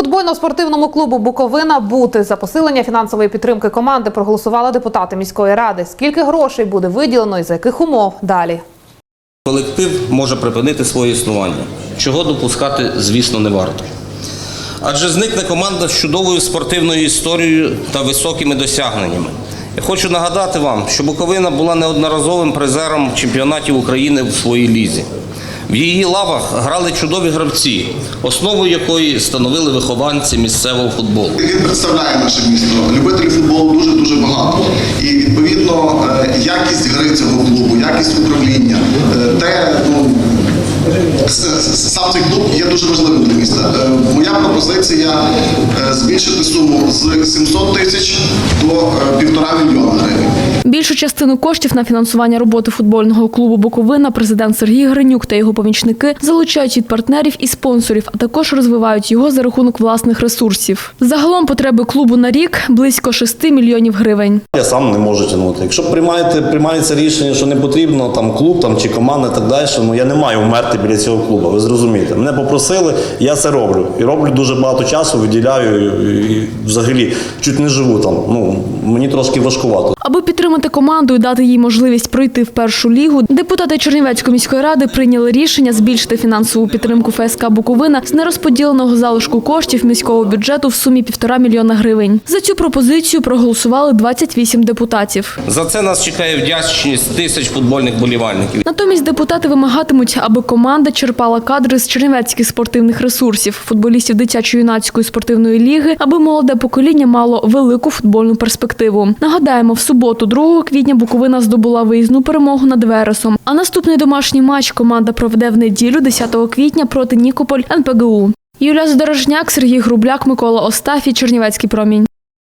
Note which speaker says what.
Speaker 1: Футбольно-спортивному клубу Буковина бути за посилення фінансової підтримки команди проголосували депутати міської ради. Скільки грошей буде виділено і за яких умов далі?
Speaker 2: Колектив може припинити своє існування, чого допускати, звісно, не варто. Адже зникне команда з чудовою спортивною історією та високими досягненнями. Я хочу нагадати вам, що Буковина була неодноразовим призером чемпіонатів України в своїй лізі. В її лавах грали чудові гравці, основу якої становили вихованці місцевого футболу.
Speaker 3: Він представляє наше місто. Любителів футболу дуже дуже багато. І відповідно е, якість гри цього клубу, якість управління, е, те, ну сам цей клуб є дуже важливим для міста. Е, Моя пропозиція збільшити суму з 700 тисяч до півтора мільйона.
Speaker 4: Більшу частину коштів на фінансування роботи футбольного клубу Буковина президент Сергій Гринюк та його помічники залучають від партнерів і спонсорів, а також розвивають його за рахунок власних ресурсів. Загалом потреби клубу на рік близько 6 мільйонів гривень.
Speaker 5: Я сам не можу тягнути. Якщо приймається рішення, що не потрібно там клуб там, чи команда так далі, ну я не маю вмерти біля цього клубу. Ви зрозумієте. Мене попросили, я це роблю. І роблю дуже багато часу, виділяю і, і взагалі чуть не живу там. Ну мені трошки важкувато.
Speaker 4: Аби підтримати команду і дати їй можливість пройти в першу лігу, депутати Чернівецької міської ради прийняли рішення збільшити фінансову підтримку ФСК Буковина з нерозподіленого залишку коштів міського бюджету в сумі півтора мільйона гривень. За цю пропозицію проголосували 28 депутатів.
Speaker 2: За це нас чекає вдячність тисяч футбольних болівальників.
Speaker 4: Натомість депутати вимагатимуть, аби команда черпала кадри з чернівецьких спортивних ресурсів, футболістів дитячо-юнацької спортивної ліги, аби молоде покоління мало велику футбольну перспективу. Нагадаємо, в суботу, 2 квітня, Буковина здобула виїзну перемогу над Вересом. А наступний домашній матч команда проведе в неділю, 10 квітня, проти Нікополь НПГУ. Юлія Задорожняк, Сергій Грубляк, Микола Остафій, Чернівецький промінь.